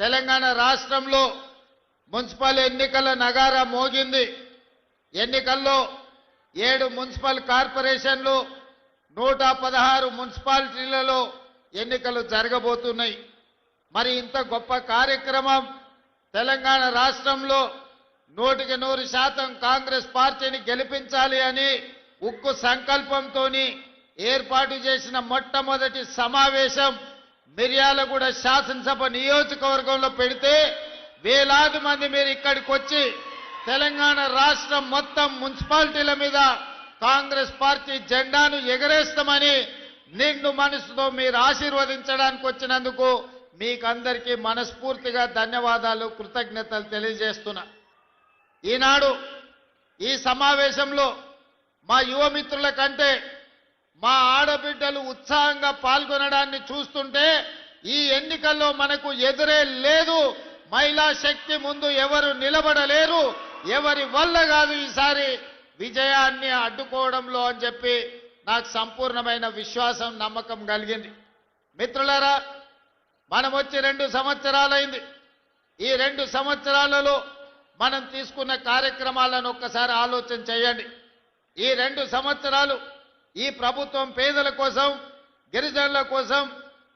తెలంగాణ రాష్ట్రంలో మున్సిపల్ ఎన్నికల నగారా మోగింది. ఎన్నికల్లో ఏడు మున్సిపల్ కార్పొరేషన్లు నూట పదహారు మున్సిపాలిటీలలో ఎన్నికలు జరగబోతున్నాయి. మరి ఇంత గొప్ప కార్యక్రమం తెలంగాణ రాష్ట్రంలో నూటికి నూరు శాతం కాంగ్రెస్ పార్టీని గెలిపించాలి అని ఉక్కు సంకల్పంతో ఏర్పాటు చేసిన మొట్టమొదటి సమావేశం మిర్యాలగూడ శాసనసభ నియోజకవర్గంలో పెడితే వేలాది మంది మీరు ఇక్కడికి వచ్చి తెలంగాణ రాష్ట్రం మొత్తం మున్సిపాలిటీల మీద కాంగ్రెస్ పార్టీ జెండాను ఎగరేస్తామని నిండు మనసుతో మీరు ఆశీర్వదించడానికి వచ్చినందుకు మీకందరికీ మనస్ఫూర్తిగా ధన్యవాదాలు కృతజ్ఞతలు తెలియజేస్తున్నా. ఈనాడు ఈ సమావేశంలో మా యువ మిత్రుల కంటే మా ఆడబిడ్డలు ఉత్సాహంగా పాల్గొనడాన్ని చూస్తుంటే ఈ ఎన్నికల్లో మనకు ఎదురే లేదు. మహిళా శక్తి ముందు ఎవరు నిలబడలేరు. ఎవరి వల్ల కాదు ఈసారి విజయాన్ని అడ్డుకోవడంలో అని చెప్పి నాకు సంపూర్ణమైన విశ్వాసం నమ్మకం కలిగింది. మిత్రులారా మనం వచ్చి రెండు సంవత్సరాలైంది. ఈ రెండు సంవత్సరాలలో మనం తీసుకున్న కార్యక్రమాలను ఒక్కసారి ఆలోచన చేయండి. ఈ రెండు సంవత్సరాలు ఈ ప్రభుత్వం పేదల కోసం గిరిజనుల కోసం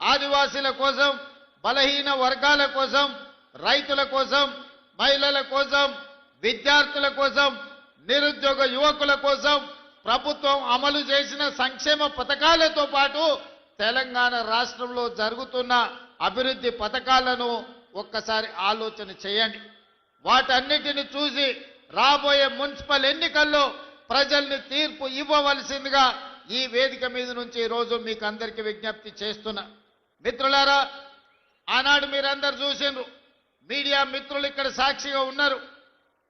ఆదివాసీల కోసం బలహీన వర్గాల కోసం రైతుల కోసం మహిళల కోసం విద్యార్థుల కోసం నిరుద్యోగ యువకుల కోసం ప్రభుత్వం అమలు చేసిన సంక్షేమ పథకాలతో పాటు తెలంగాణ రాష్ట్రంలో జరుగుతున్న అభివృద్ధి పథకాలను ఒక్కసారి ఆలోచన చేయండి. వాటన్నిటిని చూసి రాబోయే మున్సిపల్ ఎన్నికల్లో ప్రజల్ని తీర్పు ఇవ్వవలసిందిగా ఈ వేదిక మీద నుంచి ఈరోజు మీకు అందరికీ విజ్ఞప్తి చేస్తున్నా. మిత్రులారా ఆనాడు మీరందరు చూసిండ్రు. మీడియా మిత్రులు ఇక్కడ సాక్షిగా ఉన్నారు.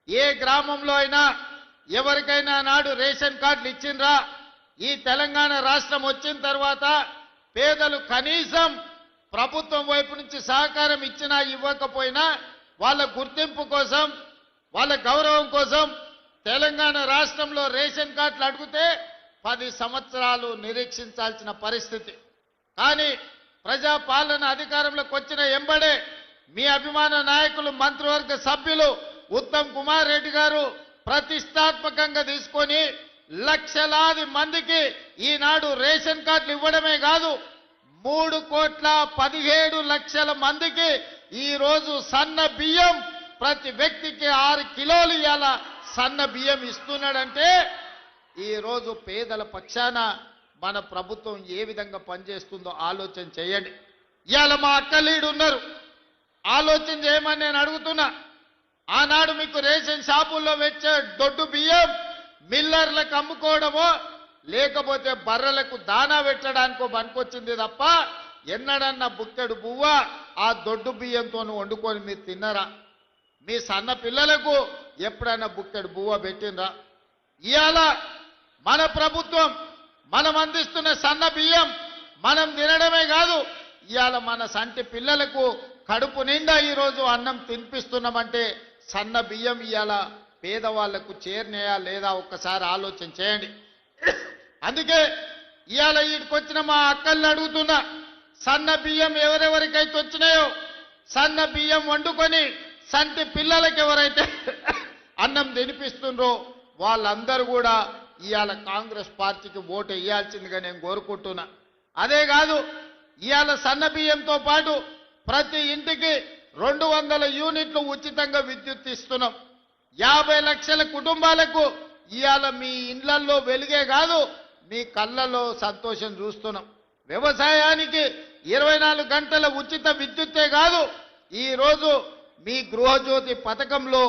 ఏ గ్రామంలో అయినా ఎవరికైనా నాడు రేషన్ కార్డులు ఇచ్చిండ్రా? ఈ తెలంగాణ రాష్ట్రం వచ్చిన తర్వాత పేదలు కనీసం ప్రభుత్వం వైపు నుంచి సహకారం ఇచ్చినా ఇవ్వకపోయినా వాళ్ళ గుర్తింపు కోసం వాళ్ళ గౌరవం కోసం తెలంగాణ రాష్ట్రంలో రేషన్ కార్డులు అడిగితే పది సంవత్సరాలు నిరీక్షించాల్సిన పరిస్థితి. కానీ ప్రజాపాలన అధికారంలోకి వచ్చిన ఎంబడే మీ అభిమాన నాయకులు మంత్రివర్గ సభ్యులు ఉత్తమ్ కుమార్ రెడ్డి గారు ప్రతిష్టాత్మకంగా తీసుకొని లక్షలాది మందికి ఈనాడు రేషన్ కార్డులు ఇవ్వడమే కాదు మూడు కోట్ల పదిహేడు లక్షల మందికి ఈరోజు సన్న బియ్యం ప్రతి వ్యక్తికి ఆరు కిలోలు ఇవాళ సన్న బియ్యం ఇస్తున్నాడంటే ఈరోజు పేదల పక్షాన మన ప్రభుత్వం ఏ విధంగా పనిచేస్తుందో ఆలోచన చేయండి. ఇవాళ మా అక్కలీడు ఉన్నారు. ఆలోచన చేయమని నేను అడుగుతున్నా. ఆనాడు మీకు రేషన్ షాపుల్లో వచ్చే దొడ్డు బియ్యం మిల్లర్లకు అమ్ముకోవడమో లేకపోతే బర్రెలకు దానా పెట్టడానికో పనికొచ్చింది తప్ప ఎన్నడన్నా బుక్కెడు బువ్వ ఆ దొడ్డు బియ్యంతో వండుకొని మీరు తిన్నరా? మీ సన్న పిల్లలకు ఎప్పుడైనా బుక్కెడు బువ్వ పెట్టినరా ఇవాళ మన ప్రభుత్వం మనం అందిస్తున్న సన్న బియ్యం మనం తినడమే కాదు ఇవాళ మన సంటి పిల్లలకు కడుపు నిండా ఈరోజు అన్నం తినిపిస్తున్నామంటే సన్న బియ్యం ఇవాళ పేదవాళ్ళకు చేరినాయా లేదా ఒక్కసారి ఆలోచన చేయండి. అందుకే ఇవాళ వీడికొచ్చిన మా అక్కల్ని అడుగుతున్నా సన్న బియ్యం ఎవరెవరికైతే వచ్చినాయో సన్న బియ్యం వండుకొని సంటి పిల్లలకి ఎవరైతే అన్నం తినిపిస్తుండ్రో వాళ్ళందరూ కూడా ఇవాళ కాంగ్రెస్ పార్టీకి ఓటు వేయాల్సిందిగా నేను కోరుకుంటున్నా. అదే కాదు ఇవాళ సన్న బియ్యంతో పాటు ప్రతి ఇంటికి రెండు వందల యూనిట్లు ఉచితంగా విద్యుత్ ఇస్తున్నాం. యాభై లక్షల కుటుంబాలకు ఇవాళ మీ ఇండ్లల్లో వెలుగే కాదు మీ కళ్ళలో సంతోషం చూస్తున్నాం. వ్యవసాయానికి ఇరవై నాలుగు గంటల ఉచిత విద్యుత్తే కాదు ఈరోజు మీ గృహజ్యోతి పథకంలో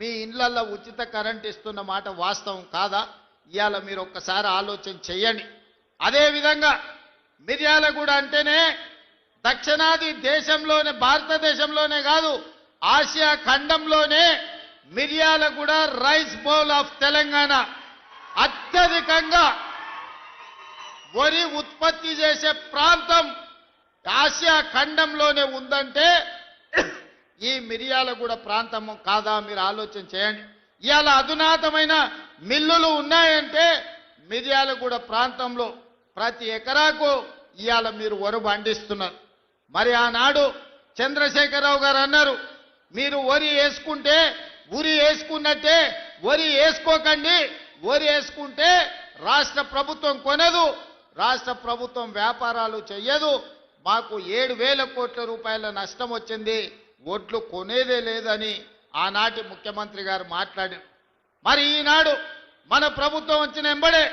మీ ఇండ్లల్లో ఉచిత కరెంట్ ఇస్తున్న మాట వాస్తవం కాదా? ఇవాళ మీరు ఒక్కసారి ఆలోచన చెయ్యండి. అదేవిధంగా మిర్యాలగూడ అంటేనే దక్షిణాది దేశంలోనే భారతదేశంలోనే కాదు Asia ఖండంలోనే Miryalaguda rice bowl of Telangana. అత్యధికంగా వరి ఉత్పత్తి చేసే ప్రాంతం ఆసియా ఖండంలోనే ఉందంటే ఈ మిరియాలగూడ ప్రాంతం కాదా మీరు ఆలోచన చేయండి. ఇవాళ అధునాతమైన మిల్లులు ఉన్నాయంటే మిర్యాలగూడ ప్రాంతంలో ప్రతి ఎకరాకు ఇవాళ మీరు వరు పండిస్తున్నారు. మరి ఆనాడు చంద్రశేఖరరావు గారు అన్నారు మీరు వరి వేసుకుంటే ఉరి వేసుకున్నట్టే వరి వేసుకోకండి వరి వేసుకుంటే రాష్ట్ర ప్రభుత్వం కొనదు రాష్ట్ర ప్రభుత్వం వ్యాపారాలు చెయ్యదు మాకు ఏడు వేల కోట్ల రూపాయల నష్టం వచ్చింది ఒడ్లు కొనేదే లేదని ఆనాటి ముఖ్యమంత్రి గారు మాట్లాడారు మరి ఈనాడు మన ప్రభుత్వం వచ్చిన ఎంబడే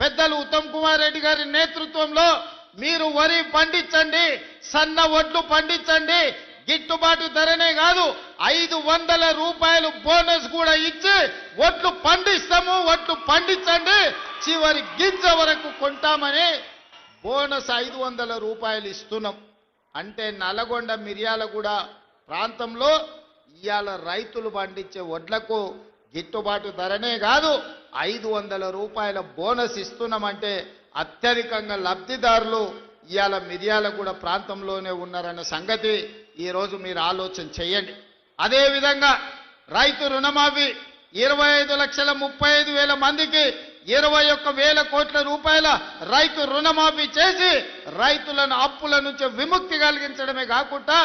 పెద్దలు ఉత్తమ్ కుమార్ రెడ్డి గారి నేతృత్వంలో మీరు వరి పండించండి సన్న ఒడ్లు పండించండి గిట్టుబాటు ధరనే కాదు ఐదు వందల రూపాయలు బోనస్ కూడా ఇచ్చి ఒట్లు పండిస్తాము ఒట్లు పండించండి చివరి గింజ వరకు కొంటామని బోనస్ ఐదు వందల రూపాయలు ఇస్తున్నాం. అంటే నల్గొండ మిర్యాలగూడ ప్రాంతంలో ఇవాళ రైతులు పండించే వడ్లకు గిట్టుబాటు ధరనే కాదు ఐదు వందల రూపాయల బోనస్ ఇస్తున్నామంటే అత్యధికంగా లబ్ధిదారులు ఇవాళ మిర్యాలగూడ ప్రాంతంలోనే ఉన్నారన్న సంగతి ఈరోజు మీరు ఆలోచన చేయండి అదేవిధంగా రైతు రుణమాఫీ ఇరవై ఐదు లక్షల ముప్పై ఐదు వేల మందికి ఇరవై ఒక్క వేల కోట్ల రూపాయల రైతు రుణమాఫీ చేసి రైతులను అప్పుల నుంచి విముక్తి కలిగించడమే కాకుండా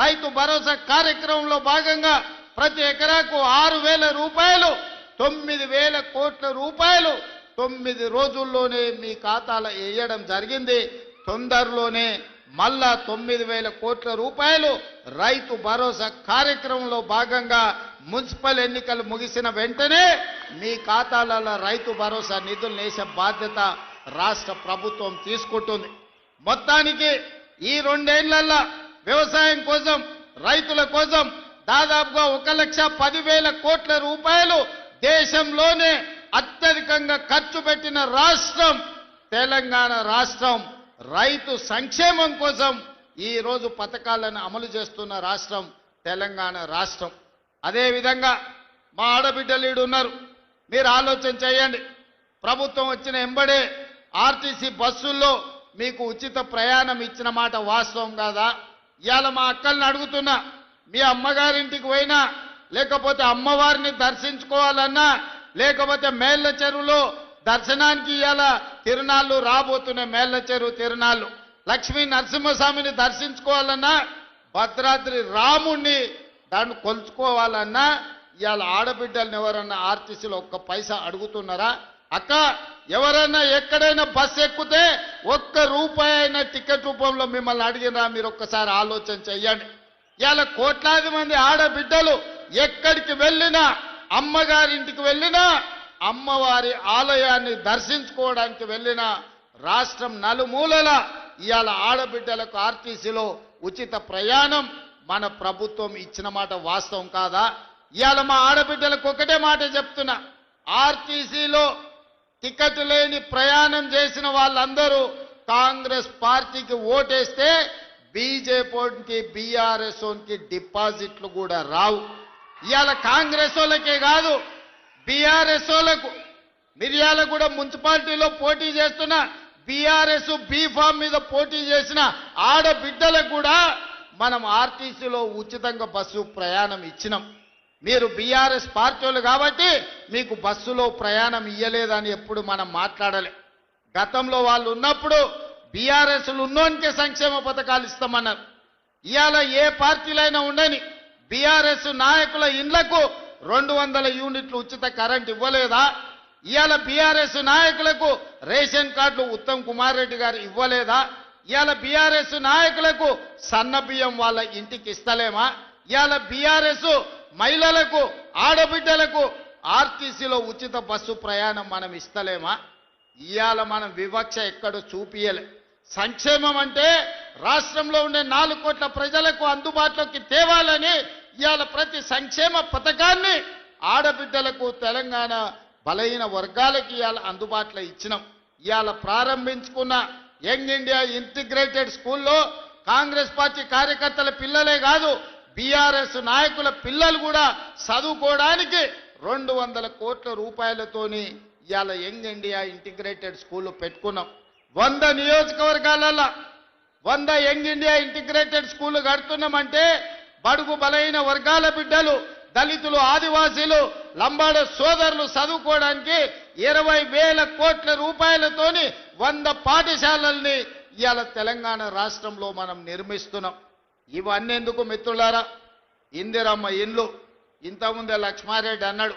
రైతు భరోసా కార్యక్రమంలో భాగంగా ప్రతి ఎకరాకు ఆరు వేల రూపాయలు తొమ్మిది వేల కోట్ల రూపాయలు తొమ్మిది రోజుల్లోనే మీ ఖాతాలో వేయడం జరిగింది. తొందరలోనే మళ్ళా తొమ్మిది వేల కోట్ల రూపాయలు రైతు భరోసా కార్యక్రమంలో భాగంగా మున్సిపల్ ఎన్నికలు ముగిసిన వెంటనే మీ ఖాతాలలో రైతు భరోసా నిధులు వేసే బాధ్యత రాష్ట్ర ప్రభుత్వం తీసుకుంటుంది. మొత్తానికి ఈ రెండేళ్ళలో వ్యవసాయం కోసం రైతుల కోసం దాదాపుగా ఒక లక్ష పదివేల కోట్ల రూపాయలు దేశంలోనే అత్యధికంగా ఖర్చు పెట్టిన రాష్ట్రం తెలంగాణ రాష్ట్రం. రైతు సంక్షేమం కోసం ఈరోజు పథకాలను అమలు చేస్తున్న రాష్ట్రం తెలంగాణ రాష్ట్రం. అదేవిధంగా మా ఆడబిడ్డలు ఈడు ఉన్నారు. మీరు ఆలోచన చేయండి. ప్రభుత్వం వచ్చిన ఎంబడే ఆర్టీసీ బస్సుల్లో మీకు ఉచిత ప్రయాణం ఇచ్చిన మాట వాస్తవం కాదా? ఇవాళ మా అక్కల్ని అడుగుతున్నా మీ అమ్మగారింటికి పోయినా లేకపోతే అమ్మవారిని దర్శించుకోవాలన్నా లేకపోతే మేళ్ళ చెరువులో దర్శనానికి ఇవాళ తిరునాళ్ళు రాబోతున్నాయి మేళ్ళ చెరువు తిరునాళ్ళు. లక్ష్మీ నరసింహస్వామిని దర్శించుకోవాలన్నా భద్రాద్రి రాముణ్ణి దాన్ని కొలుచుకోవాలన్నా ఇవాళ ఆడబిడ్డల్ని ఎవరన్నా ఆర్టీసీలో ఒక్క పైసా అడుగుతున్నారా? అక్క ఎవరైనా ఎక్కడైనా బస్సు ఎక్కితే ఒక్క రూపాయి అయినా టికెట్ రూపంలో మిమ్మల్ని అడిగినా మీరు ఒక్కసారి ఆలోచన చెయ్యండి. ఇవాళ కోట్లాది మంది ఆడబిడ్డలు ఎక్కడికి వెళ్ళినా అమ్మగారింటికి వెళ్ళినా అమ్మవారి ఆలయాన్ని దర్శించుకోవడానికి వెళ్ళిన రాష్ట్రం నలుమూలల ఇవాళ ఆడబిడ్డలకు ఆర్టీసీలో ఉచిత ప్రయాణం మన ప్రభుత్వం ఇచ్చిన మాట వాస్తవం కాదా? ఇవాళ మా ఆడబిడ్డలకు ఒకటే మాట చెప్తున్నా. ఆర్టీసీలో టికెట్ లేని ప్రయాణం చేసిన వాళ్ళందరూ కాంగ్రెస్ పార్టీకి ఓటేస్తే బీజేపీకి బీఆర్ఎస్కి డిపాజిట్లు కూడా రావు. ఇవాళ కాంగ్రెస్ వాళ్ళకే కాదు బీఆర్ఎస్ వాళ్ళకు మిర్యాల కూడా మున్సిపాలిటీలో పోటీ చేస్తున్న బీఆర్ఎస్ బీ ఫామ్ మీద పోటీ చేసిన ఆడబిడ్డలకు కూడా మనం ఆర్టీసీలో ఉచితంగా బస్సు ప్రయాణం ఇచ్చినాం. మీరు బీఆర్ఎస్ పార్టీ వాళ్ళు కాబట్టి మీకు బస్సులో ప్రయాణం ఇయ్యలేదని ఎప్పుడు మనం మాట్లాడలే. గతంలో వాళ్ళు ఉన్నప్పుడు బీఆర్ఎస్లు ఉన్నోనికే సంక్షేమ పథకాలు ఇస్తామన్నారు. ఇవాళ ఏ పార్టీలైనా ఉండని బీఆర్ఎస్ నాయకుల ఇండ్లకు రెండు వందల యూనిట్లు ఉచిత కరెంట్ ఇవ్వలేదా? ఇవాళ బీఆర్ఎస్ నాయకులకు రేషన్ కార్డులు ఉత్తమ్ కుమార్ రెడ్డి గారు ఇవ్వలేదా? ఇవాళ బీఆర్ఎస్ నాయకులకు సన్న బియ్యం వాళ్ళ ఇంటికి ఇస్తలేమా? ఇవాళ బీఆర్ఎస్ మహిళలకు ఆడబిడ్డలకు ఆర్టీసీలో ఉచిత బస్సు ప్రయాణం మనం ఇస్తలేమా? ఇవాళ మనం వివక్ష ఎక్కడ చూపియలే. సంక్షేమం అంటే రాష్ట్రంలో ఉండే నాలుగు కోట్ల ప్రజలకు అందుబాటులోకి తేవాలని ఇవాళ ప్రతి సంక్షేమ పథకాన్ని ఆడబిడ్డలకు తెలంగాణ బలహీన వర్గాలకి ఇవాళ అందుబాటులో ఇచ్చినాం. ఇవాళ ప్రారంభించుకున్న యంగ్ ఇండియా ఇంటిగ్రేటెడ్ స్కూల్లో కాంగ్రెస్ పార్టీ కార్యకర్తల పిల్లలే కాదు బీఆర్ఎస్ నాయకుల పిల్లలు కూడా చదువుకోవడానికి రెండు వందల కోట్ల రూపాయలతోని ఇవాళ యంగ్ ఇండియా ఇంటిగ్రేటెడ్ స్కూల్ పెట్టుకున్నాం. వంద నియోజకవర్గాలలో వంద యంగ్ ఇండియా ఇంటిగ్రేటెడ్ స్కూల్ కడుతున్నామంటే బడుగు బలైన వర్గాల బిడ్డలు దళితులు ఆదివాసీలు లంబాడ సోదరులు చదువుకోవడానికి ఇరవై వేల కోట్ల రూపాయలతోని వంద పాఠశాలల్ని ఇవాళ తెలంగాణ రాష్ట్రంలో మనం నిర్మిస్తున్నాం. ఇవన్నీ ఎందుకు మిత్రులారా? ఇందిరమ్మ ఇండ్లు. ఇంతకుముందే లక్ష్మారెడ్డి అన్నాడు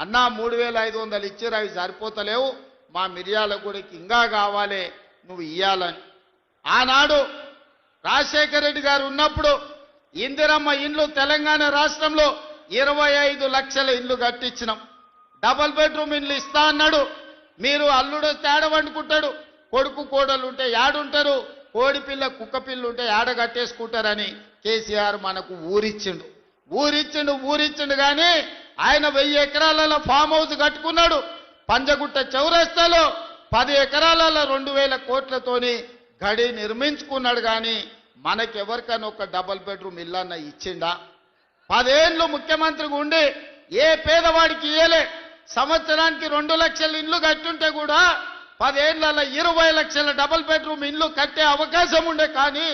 అన్నా మూడు వేల ఐదు వందలు ఇచ్చిరు అవి సరిపోతలేవు. మా మిర్యాల గుడికి ఇంకా కావాలి నువ్వు ఇయ్యాలని. ఆనాడు రాజశేఖర రెడ్డి గారు ఉన్నప్పుడు ఇందిరమ్మ ఇండ్లు తెలంగాణ రాష్ట్రంలో ఇరవై ఐదు లక్షల ఇండ్లు కట్టించినాం. డబల్ బెడ్రూమ్ ఇండ్లు ఇస్తా అన్నాడు. మీరు అల్లుడు తేడ వండుకుంటాడు. కొడుకు కోడలు ఉంటే యాడుంటారు. కోడిపిల్ల పిల్ల ఉంటే యాడ కట్టేసుకుంటారని కేసీఆర్ మనకు ఊరిచ్చిండు. ఊరిచ్చిండు ఊరిచ్చిండు కానీ ఆయన వెయ్యి ఎకరాలలో ఫామ్ హౌస్ కట్టుకున్నాడు. పంజగుట్ట చౌరస్తాలో పది ఎకరాలలో రెండు వేల కోట్లతోని గడి నిర్మించుకున్నాడు కానీ మనకెవరికైనా ఒక డబల్ బెడ్రూమ్ ఇల్లన్న ఇచ్చిండా? పదేళ్ళు ముఖ్యమంత్రిగా ఉండి ఏ పేదవాడికి ఇయ్యలే. సంవత్సరానికి రెండు లక్షల ఇండ్లు కట్టుంటే కూడా పదేళ్ళలో ఇరవై లక్షల డబల్ బెడ్రూమ్ ఇల్లు కట్టే అవకాశం ఉండే కానీ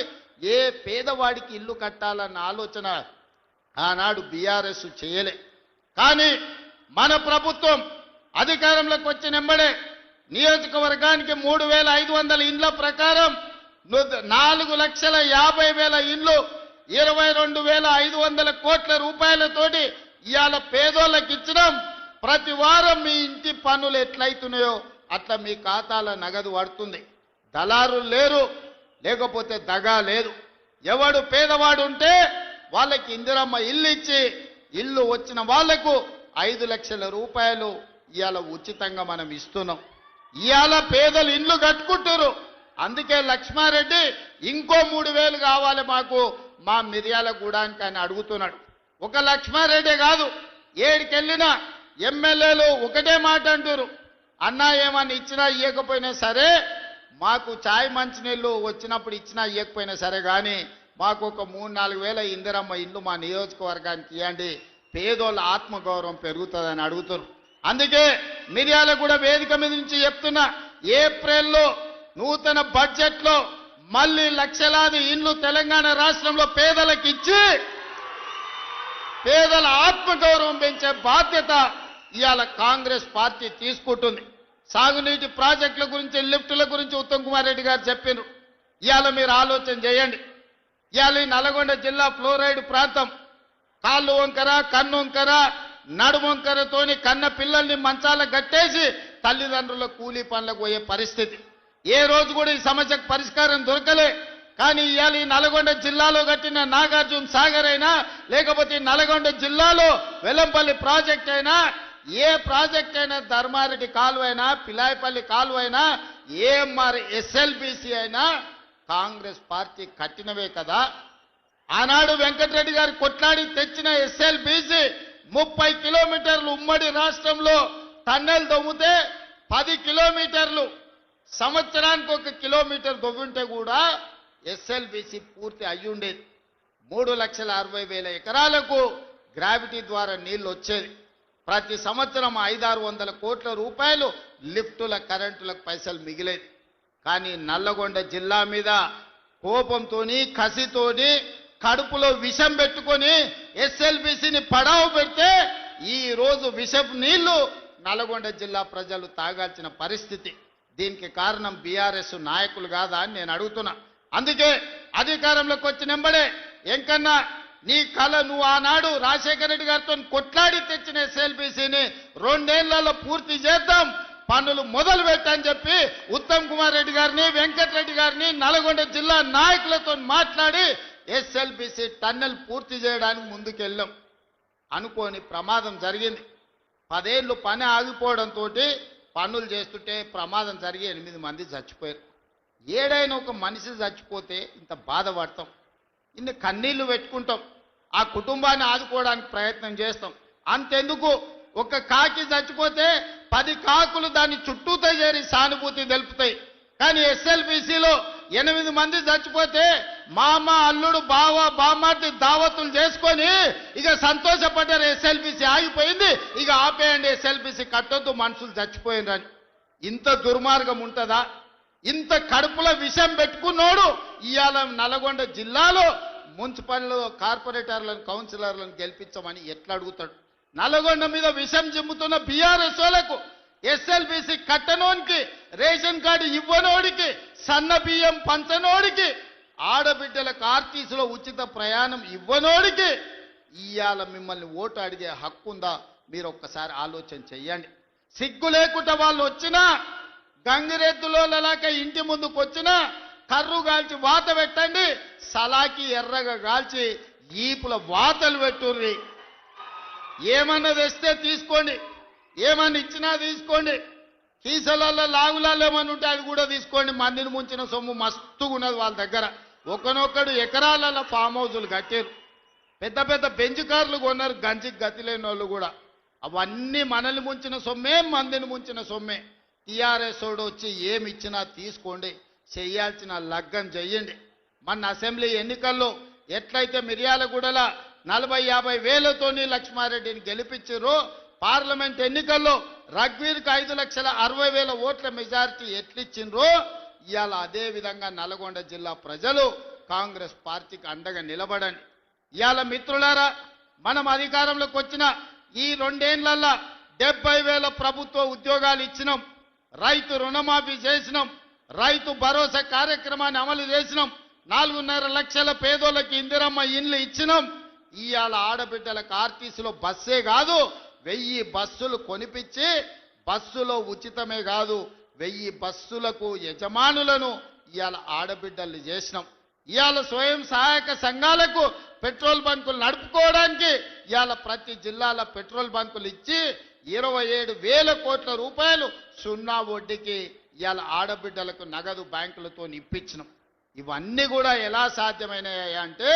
ఏ పేదవాడికి ఇల్లు కట్టాలన్న ఆలోచన ఆనాడు బీఆర్ఎస్ చేయలే. కానీ మన ప్రభుత్వం అధికారంలోకి వచ్చిన వెంబడే నియోజకవర్గానికి మూడు వేల ఐదు వందల ఇండ్ల ప్రకారం నాలుగు లక్షల యాభై వేల ఇండ్లు ఇరవై రెండు వేల ఐదు వందల కోట్ల రూపాయలతోటి ఇవాళ పేదోళ్ళకి ఇచ్చడం ప్రతి వారం మీ ఇంటి పనులు ఎట్లయితున్నాయో అట్లా మీ ఖాతాల నగదు పడుతుంది. దళారులు లేరు లేకపోతే దగా లేదు. ఎవడు పేదవాడు ఉంటే వాళ్ళకి ఇందిరమ్మ ఇల్లు ఇచ్చి ఇల్లు వచ్చిన వాళ్ళకు ఐదు లక్షల రూపాయలు ఇవాళ ఉచితంగా మనం ఇస్తున్నాం. ఇవాళ పేదలు ఇల్లు కట్టుకుంటారు అందుకే లక్ష్మారెడ్డి ఇంకో మూడు వేలు కావాలి మాకు మా మిర్యాల గూడానికి ఆయన అడుగుతున్నాడు. ఒక లక్ష్మారెడ్డి కాదు ఏడికెళ్ళినా ఎమ్మెల్యేలు ఒకటే మాట అంటారు అన్నా ఏమన్నా ఇచ్చినా ఇవ్వకపోయినా సరే మాకు చాయ్ మంచినీళ్ళు వచ్చినప్పుడు ఇచ్చినా ఇవ్వకపోయినా సరే కానీ మాకు ఒక మూడు నాలుగు వేల ఇందిరమ్మ ఇల్లు మా నియోజకవర్గానికి ఇవ్వండి పేదోళ్ళ ఆత్మగౌరవం పెరుగుతుందని అడుగుతున్నారు అందుకే మిర్యాల కూడా వేదిక మీద నుంచి చెప్తున్నా ఏప్రిల్లో నూతన బడ్జెట్లో మళ్ళీ లక్షలాది ఇండ్లు తెలంగాణ రాష్ట్రంలో పేదలకు ఇచ్చి పేదల ఆత్మగౌరవం పెంచే బాధ్యత ఇవాళ కాంగ్రెస్ పార్టీ తీసుకుంటుంది. సాగునీటి ప్రాజెక్టుల గురించి లిఫ్టుల గురించి ఉత్తమ్ కుమార్ రెడ్డి గారు చెప్పారు ఇవాళ మీరు ఆలోచన చేయండి. ఇవాళ ఈ నల్గొండ జిల్లా ఫ్లోరైడ్ ప్రాంతం కాళ్ళు వంకర కన్ను వంకర నడుము వంకరతోని కన్న పిల్లల్ని మంచాల కట్టేసి తల్లిదండ్రుల కూలీ పనులకు పోయే పరిస్థితి. ఏ రోజు కూడా ఈ సమస్యకు పరిష్కారం దొరకలే. కానీ ఇవాళ ఈ నల్గొండ జిల్లాలో కట్టిన నాగార్జున సాగర్ అయినా లేకపోతే నల్గొండ జిల్లాలో వెల్లంపల్లి ప్రాజెక్ట్ అయినా ఏ ప్రాజెక్ట్ అయినా ధర్మారెడ్డి కాలువైనా పిలాయపల్లి కాలువైనా ఏఎంఆర్ ఎస్ఎల్బిసి అయినా కాంగ్రెస్ పార్టీ కట్టినవే కదా. ఆనాడు వెంకటరెడ్డి గారు కొట్లాడి తెచ్చిన ఎస్ఎల్బిసి ముప్పై కిలోమీటర్లు ఉమ్మడి రాష్ట్రంలో టన్నెల్ దొమ్మితే పది కిలోమీటర్లు సంవత్సరానికి ఒక కిలోమీటర్ దొవ్వుంటే కూడా ఎస్ఎల్బిసి పూర్తి అయ్యుండేది. మూడు లక్షల అరవై వేల ఎకరాలకు గ్రావిటీ ద్వారా నీళ్ళు వచ్చేది ప్రతి సంవత్సరం ఐదారు వందల కోట్ల రూపాయలు లిఫ్టుల కరెంటులకు పైసలు మిగిలేదు. కానీ నల్లగొండ జిల్లా మీద కోపంతోని కసితోని కడుపులో విషం పెట్టుకొని ఎస్ఎల్బిసిని పడావు పెడితే ఈరోజు విషపు నీళ్ళు నల్గొండ జిల్లా ప్రజలు తాగాల్సిన పరిస్థితి. దీనికి కారణం బీఆర్ఎస్ నాయకులు కాదా అని నేను అడుగుతున్నా. అందుకే అధికారంలోకి వచ్చినంబడే ఎంకన్నా నీ కళ నువ్వు ఆనాడు రాజశేఖర రెడ్డి గారితో కొట్లాడి తెచ్చిన ఎస్ఎల్పిసిని రెండేళ్ళలో పూర్తి చేద్దాం పనులు మొదలు పెట్టని చెప్పి ఉత్తమ్ కుమార్ రెడ్డి గారిని వెంకటరెడ్డి గారిని నల్గొండ జిల్లా నాయకులతో మాట్లాడి ఎస్ఎల్బిసి టన్నెల్ పూర్తి చేయడానికి ముందుకెళ్ళాం. అనుకోని ప్రమాదం జరిగింది. పదేళ్ళు పని ఆగిపోవడంతో పనులు చేస్తుంటే ప్రమాదం జరిగి ఎనిమిది మంది చచ్చిపోయారు. ఏడైనా ఒక మనిషి చచ్చిపోతే ఇంత బాధపడతాం ఇన్ని కన్నీళ్ళు పెట్టుకుంటాం. ఆ కుటుంబాన్ని ఆదుకోవడానికి ప్రయత్నం చేస్తాం. అంతెందుకు? ఒక కాకి చచ్చిపోతే పది కాకులు దాన్ని చుట్టూతో చేరి సానుభూతి తెలుపుతాయి. కానీ ఎస్ఎల్బిసిలో ఎనిమిది మంది చచ్చిపోతే మామ అల్లుడు బావ బామ్మార్తి దావతులు చేసుకొని ఇక సంతోషపడ్డారు. ఎస్ఎల్బిసి ఆగిపోయింది. ఇక ఆపేయండి ఎస్ఎల్బిసి కట్టొద్దు మనుషులు చచ్చిపోయిందని ఇంత దుర్మార్గం ఉంటుందా? ఇంత కడుపులో విషం పెట్టుకున్నోడు ఇవాళ నల్గొండ జిల్లాలో మున్సిపల్ కార్పొరేటర్లను కౌన్సిలర్లను గెలిపించమని ఎట్లా అడుగుతాడు? నల్గొండ మీద విషం జిమ్ముతున్న బీఆర్ఎస్ వాళ్ళకు ఎస్ఎల్బిసి కట్టనోనికి రేషన్ కార్డు ఇవ్వనోడికి సన్న బియ్యం పంచనోడికి ఆడబిడ్డలకు ఆర్టీసీలో ఉచిత ప్రయాణం ఇవ్వనోడికి ఇవాళ మిమ్మల్ని ఓటు అడిగే హక్కు ఉందా? మీరు ఒక్కసారి ఆలోచన చెయ్యండి. సిగ్గు లేకుండా వాళ్ళు వచ్చినా గంగిరెద్దులో లలాక ఇంటి ముందుకు వచ్చినా కర్రు కాల్చి వాత పెట్టండి సలాకి ఎర్రగా కాల్చి ఈపుల వాతలు పెట్టుర్రి. ఏమన్నా తెస్తే తీసుకోండి. ఏమన్నా ఇచ్చినా తీసుకోండి. కీసలల్లో లాగులలో ఏమన్నా ఉంటే అది కూడా తీసుకోండి. మందిని ముంచిన సొమ్ము మస్తుగా ఉన్నది వాళ్ళ దగ్గర. ఒకనొక్కడు ఎకరాలలో ఫామ్ హౌజులు కట్టారు. పెద్ద పెద్ద బెంచ్ కార్లు కొన్నారు. గంజికి గతి లేని వాళ్ళు కూడా. అవన్నీ మనల్ని ముంచిన సొమ్మే మందిని ముంచిన సొమ్మే. టీఆర్ఎస్ వాడు వచ్చి ఏమి ఇచ్చినా తీసుకోండి. చేయాల్సిన లగ్గం చెయ్యండి మన అసెంబ్లీ ఎన్నికల్లో ఎట్లయితే మిర్యాలగూడల నలభై యాభై వేలతోని లక్ష్మారెడ్డిని గెలిపించారో పార్లమెంట్ ఎన్నికల్లో రఘ్వీర్కి ఐదు లక్షల అరవై వేల ఓట్ల మెజారిటీ ఎట్లిచ్చిండ్రో ఇవాళ అదే విధంగా నల్గొండ జిల్లా ప్రజలు కాంగ్రెస్ పార్టీకి అండగా నిలబడండి. ఇవాళ మిత్రులారా మనం అధికారంలోకి వచ్చిన ఈ రెండేళ్ళల్లా డెబ్బై వేల ప్రభుత్వ ఉద్యోగాలు ఇచ్చినాం. రైతు రుణమాఫీ చేసినాం. రైతు భరోసా కార్యక్రమాన్ని అమలు చేసినాం. నాలుగున్నర లక్షల పేదోళ్ళకి ఇందిరమ్మ ఇండ్లు ఇచ్చినాం. ఇవాళ ఆడబిడ్డలకు ఆర్టీసీలో బస్సే కాదు వెయ్యి బస్సులు కొనిపించి బస్సులో ఉచితమే కాదు వెయ్యి బస్సులకు యజమానులను ఇవాళ ఆడబిడ్డల్ని చేసినాం. ఇవాళ స్వయం సహాయక సంఘాలకు పెట్రోల్ బంకులు నడుపుకోవడానికి ఇవాళ ప్రతి జిల్లాల పెట్రోల్ బంకులు ఇచ్చి ఇరవై ఏడు వేల కోట్ల రూపాయలు సున్నా వడ్డీకి ఇవాళ ఆడబిడ్డలకు నగదు బ్యాంకులతో ఇప్పించినాం ఇవన్నీ కూడా ఎలా సాధ్యమైనాయి అంటే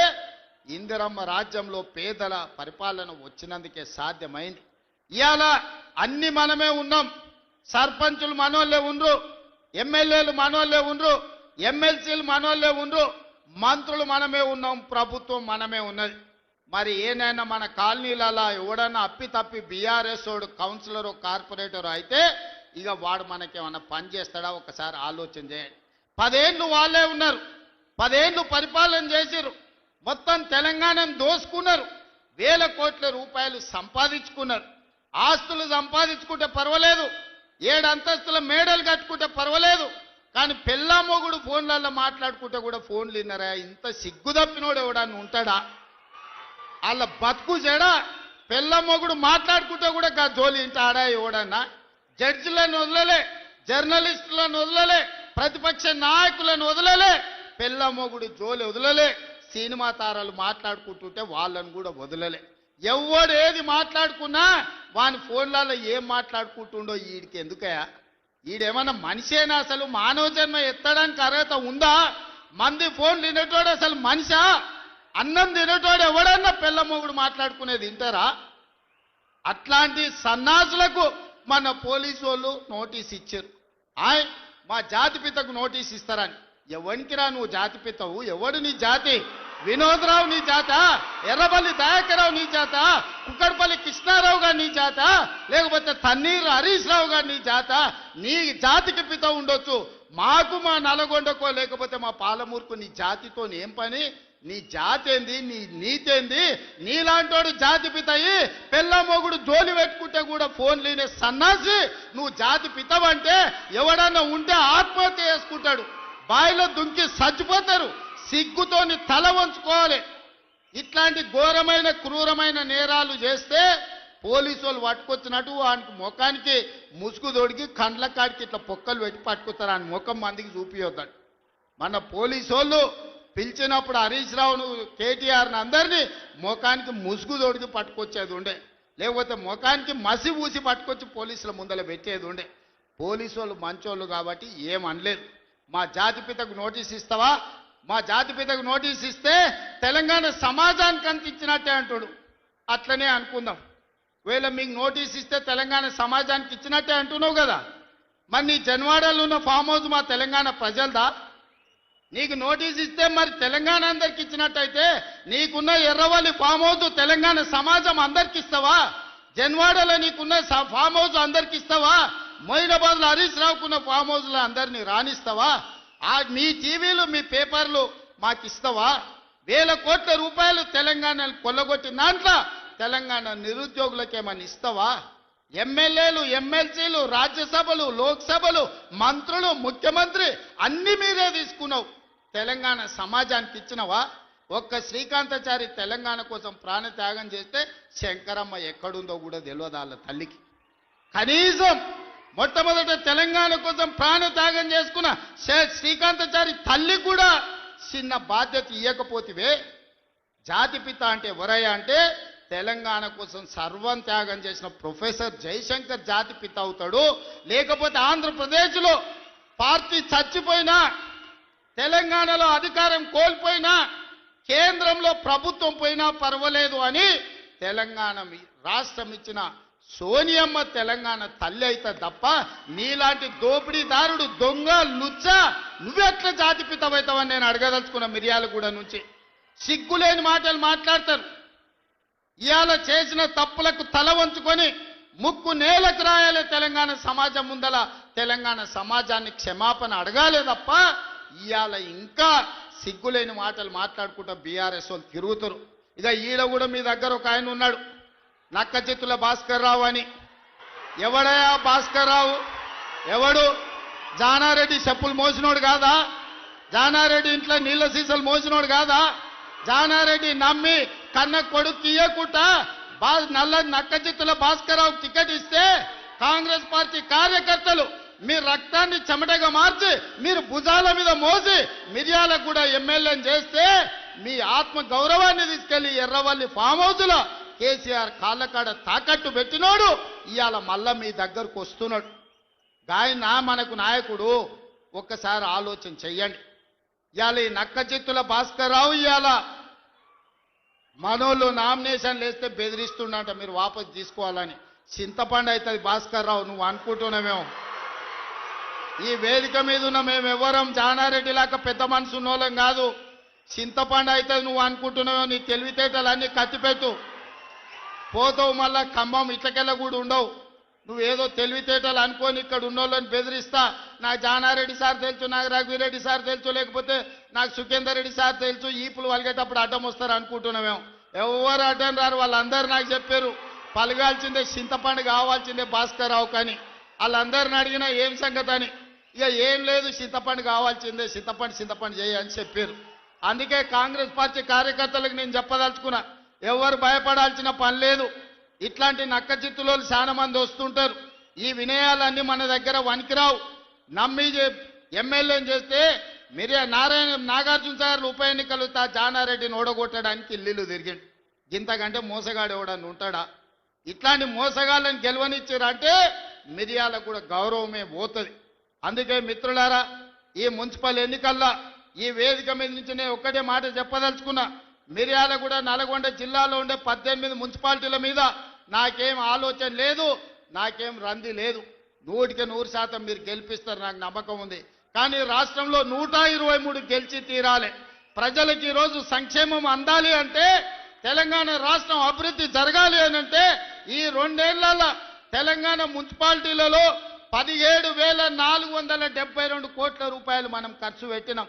ఇందిరమ్మ రాజ్యంలో పేదల పరిపాలన వచ్చినందుకే సాధ్యమైంది. ఇవాళ అన్ని మనమే ఉన్నాం. సర్పంచులు మనోళ్ళే ఉండ్రు ఎమ్మెల్యేలు మనోళ్ళే ఉండ్రు ఎమ్మెల్సీలు మనోళ్ళే ఉండ్రు మంత్రులు మనమే ఉన్నాం ప్రభుత్వం మనమే ఉన్నది. మరి ఏనైనా మన కాలనీలలో ఎవడన్నా అప్పి తప్పి బీఆర్ఎస్ వాడు కౌన్సిలర్ కార్పొరేటర్ అయితే ఇక వాడు మనకేమన్నా పని చేస్తాడా? ఒకసారి ఆలోచన చేయండి. పదేళ్ళు వాళ్ళే ఉన్నారు. పదేళ్ళు పరిపాలన చేశారు మొత్తం తెలంగాణను దోసుకున్నారు. వేల కోట్ల రూపాయలు సంపాదించుకున్నారు. ఆస్తులు సంపాదించుకుంటే పర్వాలేదు. ఏడు అంతస్తుల మేడలు కట్టుకుంటే పర్వాలేదు. కానీ పెళ్ళా ఫోన్లలో మాట్లాడుకుంటే కూడా ఫోన్లు విన్నారా? ఇంత సిగ్గు తప్పినోడు ఎవడన్నా ఉంటాడా? వాళ్ళ బతుకు చెడా. పెళ్ళ మాట్లాడుకుంటే కూడా గా జోలి ఇంట ఆడా ఎవడన్నా? జడ్జిలను వదలలే జర్నలిస్టులను వదలలే ప్రతిపక్ష నాయకులను వదలలే. పెళ్ళమగుడు జోలి వదలలే. సినిమా తారాలు మాట్లాడుకుంటుంటే వాళ్ళని కూడా వదలలే. ఎవడు ఏది మాట్లాడుకున్నా వాని ఫోన్లలో ఏం మాట్లాడుకుంటుండో వీడికి ఎందుకయా ఈడేమన్నా మనిషేనా అసలు? మానవ జన్మ ఎత్తడానికి అర్హత ఉందా? మంది ఫోన్ తినేటోడు అసలు మనిషా? అన్నం తినేటోడు ఎవడన్నా పిల్లమ్మగుడు మాట్లాడుకునేది వింటారా అట్లాంటి సన్నాసులకు మన పోలీసు వాళ్ళు నోటీస్ ఇచ్చారు. ఆయ్ మా జాతిపితకు నోటీస్ ఇస్తారని. ఎవరికి రా నువ్వు జాతిపితవు ఎవడు నీ జాతి? వినోదరావు నీ చేత ఎర్రబల్లి దయాకరావు నీ చేత కుక్కడపల్లి కృష్ణారావు గారు నీ చేత లేకపోతే తన్నీరు హరీష్ రావు గారు నీ చేత నీ జాతికి పిత ఉండొచ్చు. మాకు మా నల్గొండకో లేకపోతే మా పాలమూరుకు నీ జాతితో ఏం పని? నీ జాతి ఏంది? నీ నీతి ఏంది? నీలాంటోడు జాతి పితయి పిల్ల మొగుడు జోలి పెట్టుకుంటే కూడా ఫోన్ లేని సన్నాసి నువ్వు జాతి పితవంటే ఎవడన్నా ఉంటే ఆత్మహత్య చేసుకుంటాడు. బాయిలో దుంకి చచ్చిపోతారు సిగ్గుతోని తల వంచుకోవాలి. ఇట్లాంటి ఘోరమైన క్రూరమైన నేరాలు చేస్తే పోలీసు వాళ్ళు పట్టుకొచ్చినట్టు వానికి ముఖానికి ముసుగు తొడిగి కండ్ల కాడికి ఇట్లా పొక్కలు పెట్టి పట్టుకుతారు ఆయన ముఖం మందికి చూపియొద్దాడు మన పోలీసు వాళ్ళు పిలిచినప్పుడు హరీష్ రావును కేటీఆర్ని అందరినీ ముఖానికి ముసుగు తొడిగి పట్టుకొచ్చేది ఉండే. లేకపోతే ముఖానికి మసి ఊసి పట్టుకొచ్చి పోలీసుల ముందర పెట్టేది ఉండే. పోలీసు వాళ్ళు మంచోళ్ళు కాబట్టి ఏం అనలేదు మా జాతిపితకు నోటీస్ ఇస్తావా? మా జాతిపితకు నోటీస్ ఇస్తే తెలంగాణ సమాజానికి అందించినట్టే ఇచ్చినట్టే అంటాడు. అట్లనే అనుకుందాం. వేళ మీకు నోటీస్ ఇస్తే తెలంగాణ సమాజానికి ఇచ్చినట్టే అంటున్నావు కదా. మరి నీ జన్వాడలో ఉన్న ఫామ్ హౌస్ మా తెలంగాణ ప్రజలదా? నీకు నోటీస్ ఇస్తే మరి తెలంగాణ అందరికి ఇచ్చినట్టయితే నీకున్న ఎర్రవల్లి ఫామ్ హౌస్ తెలంగాణ సమాజం అందరికి ఇస్తావా? జన్వాడలో నీకున్న స- ఫామ్ హౌస్ అందరికి ఇస్తావా? మొయినాబాద్లో హరీష్ రావుకున్న ఫామ్ హౌస్లో అందరినీ రాణిస్తావా? ఆ మీ టీవీలు మీ పేపర్లు మాకు ఇస్తావా వేల కోట్ల రూపాయలు తెలంగాణ కొల్లగొట్టిన దాంట్లో తెలంగాణ నిరుద్యోగులకేమని ఇస్తావా? ఎమ్మెల్యేలు ఎమ్మెల్సీలు రాజ్యసభలు లోక్సభలు మంత్రులు ముఖ్యమంత్రి అన్ని మీరే తీసుకున్నావు. తెలంగాణ సమాజానికి ఇచ్చినవా? ఒక్క శ్రీకాంతాచారి తెలంగాణ కోసం ప్రాణత్యాగం చేస్తే శంకరమ్మ ఎక్కడుందో కూడా తెలియదు వాళ్ళ తల్లికి. కనీసం మొట్టమొదట తెలంగాణ కోసం ప్రాణత్యాగం చేసుకున్న శ్రీకాంతచారి శ్రీకాంతాచారి తల్లి కూడా చిన్న బాధ్యత ఇవ్వకపోతివే జాతిపిత అంటే ఎవరయ్యా అంటే తెలంగాణ కోసం సర్వం త్యాగం చేసిన ప్రొఫెసర్ జయశంకర్ జాతిపిత అవుతాడు. లేకపోతే ఆంధ్రప్రదేశ్లో పార్టీ చచ్చిపోయినా తెలంగాణలో అధికారం కోల్పోయినా కేంద్రంలో ప్రభుత్వం పోయినా పర్వాలేదు అని తెలంగాణ రాష్ట్రం ఇచ్చిన సోనియమ్మ తెలంగాణ తల్లి అయితే తప్ప నీలాంటి దోపిడీదారుడు దొంగ లుచ్చ నువ్వెట్లా జాతిపితమవుతావని నేను అడగదలుచుకున్న మిర్యాలగూడ నుంచి. సిగ్గులేని మాటలు మాట్లాడతారు. ఇవాళ చేసిన తప్పులకు తల వంచుకొని ముక్కు నేలకు రాయాలి తెలంగాణ సమాజం ముందల. తెలంగాణ సమాజాన్ని క్షమాపణ అడగాలి తప్ప ఇవాళ ఇంకా సిగ్గులేని మాటలు మాట్లాడుకుంటా బీఆర్ఎస్ వాళ్ళు తిరుగుతారు. ఇక ఈడ కూడా మీ దగ్గర ఒక ఆయన ఉన్నాడు. నక్క చిత్తుల భాస్కర్ రావు అని. ఎవడయా భాస్కర్ రావు ఎవడు? జానారెడ్డి చెప్పులు మోసినోడు కాదా? జానారెడ్డి ఇంట్లో నీళ్ళ సీసలు మోసినోడు కాదా? జానారెడ్డి నమ్మి కన్న కొడుకు తీయకుండా బా నల్ల నక్క చిత్తుల టికెట్ ఇస్తే కాంగ్రెస్ పార్టీ కార్యకర్తలు మీ రక్తాన్ని చెమటగా మార్చి మీరు భుజాల మీద మోసి మిర్యాలకు కూడా ఎమ్మెల్యేని చేస్తే మీ ఆత్మ గౌరవాన్ని తీసుకెళ్ళి ఎర్రవల్లి ఫామ్ హౌస్లో కేసీఆర్ కాళ్ళకాడ తాకట్టు పెట్టినోడు ఇవాళ మళ్ళా మీ దగ్గరకు వస్తున్నాడు. గాయన మనకు నాయకుడు ఒక్కసారి ఆలోచన చెయ్యండి. ఇవాళ ఈ నక్క చిత్తుల భాస్కర్ రావు ఇవాళ మనోళ్ళు నామినేషన్ వేస్తే బెదిరిస్తుండంట మీరు వాపసు తీసుకోవాలని. చింతపండు అవుతుంది భాస్కర్ రావు నువ్వు అనుకుంటున్నామేమో ఈ వేదిక మీద ఉన్న మేము ఎవరం జానారెడ్డి లాగా పెద్ద మనసు ఉన్నోళ్ళం కాదు. చింతపండు అయితే నువ్వు అనుకుంటున్నావు నీ తెలివితేటలన్నీ కత్తిపెట్టు. పోతావు మళ్ళా ఖమ్మం ఇట్లకెళ్ళ కూడా ఉండవు. నువ్వేదో తెలివితేటలు అనుకొని ఇక్కడ ఉన్నోళ్ళని బెదిరిస్తా. నాకు జానారెడ్డి సార్ తెలుసు నాకు రఘువీరెడ్డి సార్ తెలుసు లేకపోతే నాకు సుఖేందర్ రెడ్డి సార్ తెలుసు ఈపులు వలిగేటప్పుడు అడ్డం వస్తారు అనుకుంటున్నామేమో ఎవరు అడ్డం రారు వాళ్ళందరూ నాకు చెప్పారు పలగాల్సిందే చింతపండు కావాల్సిందే భాస్కర్ రావు కానీ. వాళ్ళందరిని అడిగినా ఏం సంగతి అని. ఇక ఏం లేదు చింతపండు కావాల్సిందే చింతపండు చింతపండు చేయని అని చెప్పారు. అందుకే కాంగ్రెస్ పార్టీ కార్యకర్తలకు నేను చెప్పదలుచుకున్నా ఎవరు భయపడాల్సిన పని లేదు. ఇట్లాంటి నక్క చిత్తులో చాలా మంది వస్తుంటారు. ఈ వినయాలన్నీ మన దగ్గర వనికిరావు నమ్మి ఎమ్మెల్యేని చేస్తే మిరియా నారాయణ నాగార్జున సార్ ఉప ఎన్నికలు తా జానారెడ్డిని ఓడగొట్టడానికి ఇల్లు తిరిగిండు. ఇంతకంటే మోసగాడు ఎవడని ఉంటాడా? ఇట్లాంటి మోసగాళ్ళని గెలవనిచ్చారంటే మిరియాలకు కూడా గౌరవమే పోతుంది. అందుకే మిత్రులారా ఈ మున్సిపల్ ఎన్నికల్లో ఈ వేదిక మీద నుంచి నేను ఒక్కటే మాట చెప్పదలుచుకున్నా. మిర్యాల కూడా నల్గొండ జిల్లాలో ఉండే పద్దెనిమిది మున్సిపాలిటీల మీద నాకేం ఆలోచన లేదు నాకేం రంది లేదు. నూటికి నూరు శాతం మీరు గెలిపిస్తారు నాకు నమ్మకం ఉంది. కానీ రాష్ట్రంలో నూట ఇరవై మూడు గెలిచి తీరాలి. ప్రజలకు ఈరోజు సంక్షేమం అందాలి అంటే తెలంగాణ రాష్ట్రం అభివృద్ధి జరగాలి అని అంటే ఈ రెండేళ్ళలో తెలంగాణ మున్సిపాలిటీలలో పదిహేడు వేల నాలుగు వందల డెబ్బై రెండు కోట్ల రూపాయలు మనం ఖర్చు పెట్టినాం.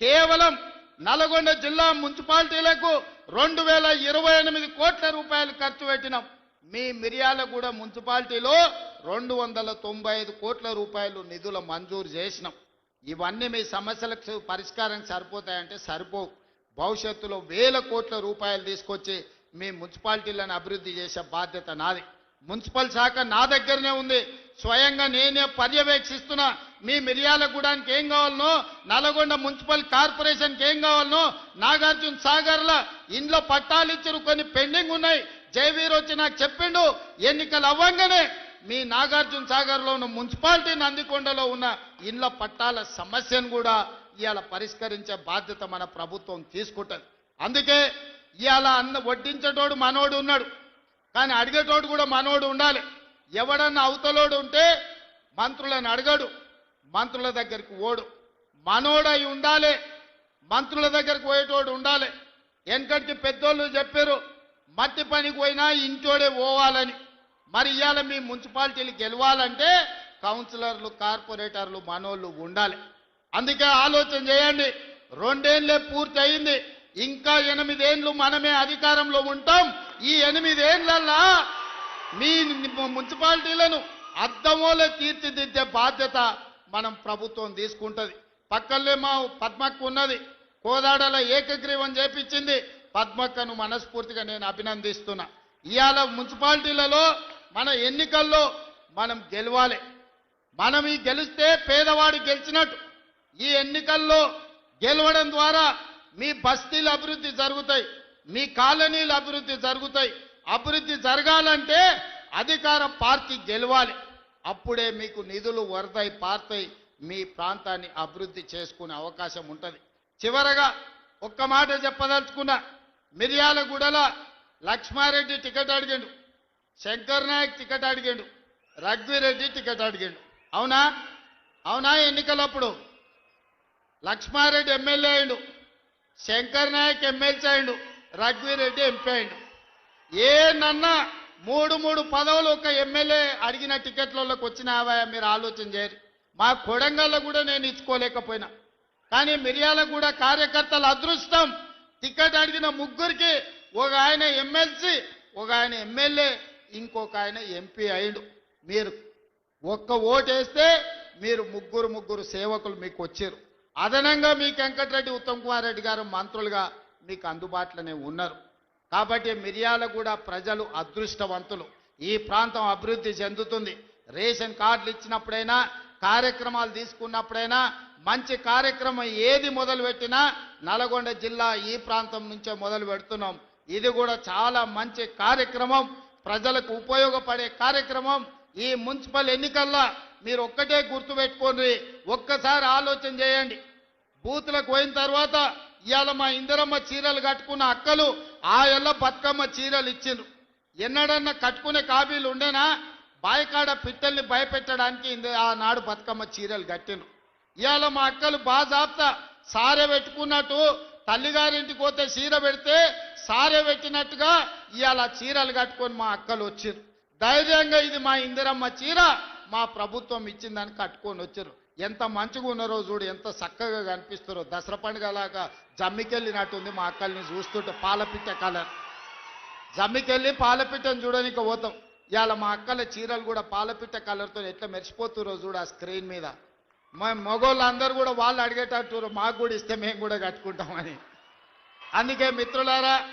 కేవలం నల్గొండ జిల్లా మున్సిపాలిటీలకు రెండు వేల ఇరవై ఎనిమిది కోట్ల రూపాయలు ఖర్చు పెట్టినాం. మీ మిర్యాలగూడ మున్సిపాలిటీలో రెండు వందల తొంభై ఐదు కోట్ల రూపాయలు నిధులు మంజూరు చేసినాం. ఇవన్నీ మీ సమస్యలకు పరిష్కారం సరిపోతాయంటే సరిపోవు. భవిష్యత్తులో వేల కోట్ల రూపాయలు తీసుకొచ్చి మీ మున్సిపాలిటీలను అభివృద్ధి చేసే బాధ్యత నాది. మున్సిపల్ శాఖ నా దగ్గరనే ఉంది. స్వయంగా నేనే పర్యవేక్షిస్తున్నా మీ మిర్యాలగూడానికి ఏం కావాలనో నల్గొండ మున్సిపల్ కార్పొరేషన్కి ఏం కావాలనో నాగార్జున సాగర్ల ఇంట్లో పట్టాలు ఇచ్చారు కొన్ని పెండింగ్ ఉన్నాయి. జయవీర్ వచ్చి నాకు చెప్పిండు ఎన్నికలు అవ్వంగానే మీ నాగార్జున సాగర్లో ఉన్న మున్సిపాలిటీ నందికొండలో ఉన్న ఇండ్ల పట్టాల సమస్యను కూడా ఇవాళ పరిష్కరించే బాధ్యత మన ప్రభుత్వం తీసుకుంటుంది. అందుకే ఇవాళ అన్న వడ్డించేటోడు మనోడు ఉన్నాడు. కానీ అడిగేటోడు కూడా మనోడు ఉండాలి. ఎవడన్నా అవతలోడు ఉంటే మంత్రులను అడగడు మంత్రుల దగ్గరికి ఓడు. మనోడై ఉండాలి మంత్రుల దగ్గరికి పోయేటోడు ఉండాలి. వెనకటికి పెద్దోళ్ళు చెప్పారు మట్టి పనికి పోయినా ఇంటోడే పోవాలని. మరి ఇవాళ మీ మున్సిపాలిటీలు గెలవాలంటే కౌన్సిలర్లు కార్పొరేటర్లు మనోళ్ళు ఉండాలి. అందుకే ఆలోచన చేయండి రెండేళ్ళే పూర్తి అయింది ఇంకా ఎనిమిదేండ్లు మనమే అధికారంలో ఉంటాం. ఈ ఎనిమిదేండ్లల్లా మీ మున్సిపాలిటీలను అద్దమోలే తీర్చిదిద్దే బాధ్యత మనం ప్రభుత్వం తీసుకుంటుంది. పక్కనే మా పద్మక్క ఉన్నది. కోదాడల ఏకగ్రీవం చేపించింది. పద్మక్కను మనస్ఫూర్తిగా నేను అభినందిస్తున్నా. ఇవాళ మున్సిపాలిటీలలో మన ఎన్నికల్లో మనం గెలవాలి. మనం ఈ గెలిస్తే పేదవాడు గెలిచినట్టు. ఈ ఎన్నికల్లో గెలవడం ద్వారా మీ బస్తీలు అభివృద్ధి జరుగుతాయి. మీ కాలనీలు అభివృద్ధి జరుగుతాయి. అభివృద్ధి జరగాలంటే అధికార పార్టీ గెలవాలి. అప్పుడే మీకు నిధులు వరదై పార్తై మీ ప్రాంతాన్ని అభివృద్ధి చేసుకునే అవకాశం ఉంటుంది. చివరగా ఒక్క మాట చెప్పదలుచుకున్నా మిర్యాలగూడల లక్ష్మారెడ్డి టికెట్ అడిగాడు శంకర్ నాయక్ టికెట్ అడిగాడు రఘువీరెడ్డి టికెట్ అడిగాడు. అవునా? అవునా ఎన్నికలప్పుడు? లక్ష్మారెడ్డి ఎమ్మెల్యే అయిండు శంకర్ నాయక్ ఎమ్మెల్సీ అయిండు రఘువీరెడ్డి ఎంపీ అయిండు. ఏ మూడు మూడు పదవులు ఒక ఎమ్మెల్యే అడిగిన టికెట్లలోకి వచ్చినావా? మీరు ఆలోచన చేయరు. మా కొడంగల్లో కూడా నేను ఇచ్చుకోలేకపోయినా. కానీ మిర్యాల కూడా కార్యకర్తల అదృష్టం. టికెట్ అడిగిన ముగ్గురికి ఒక ఆయన ఎమ్మెల్సీ ఒక ఆయన ఎమ్మెల్యే ఇంకొక ఆయన ఎంపీ అయిండు. మీరు ఒక్క ఓటేస్తే మీరు ముగ్గురు ముగ్గురు సేవకులు మీకు వచ్చారు. అదనంగా మీకు వెంకటరెడ్డి ఉత్తమ్ కుమార్ రెడ్డి గారు మంత్రులుగా మీకు అందుబాటులోనే ఉన్నారు. కాబట్టి మిర్యాల కూడా ప్రజలు అదృష్టవంతులు. ఈ ప్రాంతం అభివృద్ధి చెందుతుంది. రేషన్ కార్డులు ఇచ్చినప్పుడైనా కార్యక్రమాలు తీసుకున్నప్పుడైనా మంచి కార్యక్రమం ఏది మొదలు పెట్టినా నల్గొండ జిల్లా ఈ ప్రాంతం నుంచే మొదలు పెడుతున్నాం. ఇది కూడా చాలా మంచి కార్యక్రమం. ప్రజలకు ఉపయోగపడే కార్యక్రమం. ఈ మున్సిపల్ ఎన్నికల్లో మీరు ఒక్కటే గుర్తుపెట్టుకోండి ఒక్కసారి ఆలోచన చేయండి. బూతులకు పోయిన తర్వాత ఇవాళ మా ఇందిరమ్మ చీరలు కట్టుకున్న అక్కలు ఆ ఎల్ల బతుకమ్మ చీరలు ఇచ్చిండ్రు. ఎన్నడన్నా కట్టుకునే కాబీలు ఉండేనా? బాయికాడ పిట్టల్ని భయపెట్టడానికి ఇంద- ఆనాడు బతుకమ్మ చీరలు కట్టిండ్రు. ఇవాళ మా అక్కలు బాజాప్తా సారె పెట్టుకున్నట్టు తల్లిగారింటికి పోతే చీర పెడితే సారె పెట్టినట్టుగా ఇవాళ చీరలు కట్టుకొని మా అక్కలు వచ్చిర్రు. ధైర్యంగా ఇది మా ఇందిరమ్మ చీర మా ప్రభుత్వం ఇచ్చిందని కట్టుకొని వచ్చారు ఎంత మంచిగా ఉన్నారో చూడు ఎంత చక్కగా కనిపిస్తారో. దసరా పండుగలాగా జమ్మికెళ్ళినట్టుంది మా అక్కల్ని చూస్తుంటే పాలపిట్ట కలర్ జమ్మికెళ్ళి పాలపిట్టను చూడడానికి పోతాం. ఇవాళ మా అక్కల చీరలు కూడా పాలపిట్ట కలర్తో ఎట్లా మెరిసిపోతురో చూడు ఆ స్క్రీన్ మీద. మా మగోళ్ళు కూడా వాళ్ళు అడిగేటట్టు మాకు కూడా ఇస్తే మేము కూడా కట్టుకుంటామని. అందుకే మిత్రులారా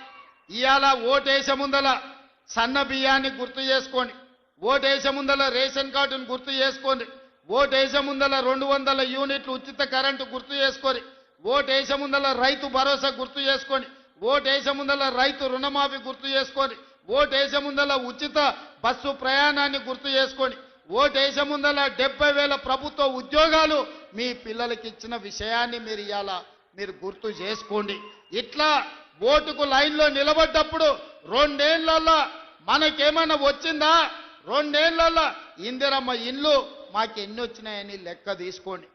ఇవాళ ఓటేసే ముందల సన్న బియ్యాన్ని గుర్తు చేసుకోండి. ఓటేసే ముందల రేషన్ కార్డును గుర్తు చేసుకోండి. ఓటేసే ముందల రెండు వందల యూనిట్లు ఉచిత కరెంటు గుర్తు చేసుకొని ఓటేసే ముందల రైతు భరోసా గుర్తు చేసుకోండి ఓటేసే ముందల రైతు రుణమాఫీ గుర్తు చేసుకొని ఓటేసే ముందల ఉచిత బస్సు ప్రయాణాన్ని గుర్తు చేసుకొని ఓటేసే ముందల డెబ్బై వేల ప్రభుత్వ ఉద్యోగాలు మీ పిల్లలకి ఇచ్చిన విషయాన్ని మీరు ఇవాళ మీరు గుర్తు చేసుకోండి. ఇట్లా ఓటుకు లైన్లో నిలబడ్డప్పుడు రెండేళ్ళలో మనకేమైనా వచ్చిందా? రెండేళ్ళలో ఇందిరమ్మ ఇల్లు మాకు ఎన్ని వచ్చినాయని లెక్క తీసుకోండి.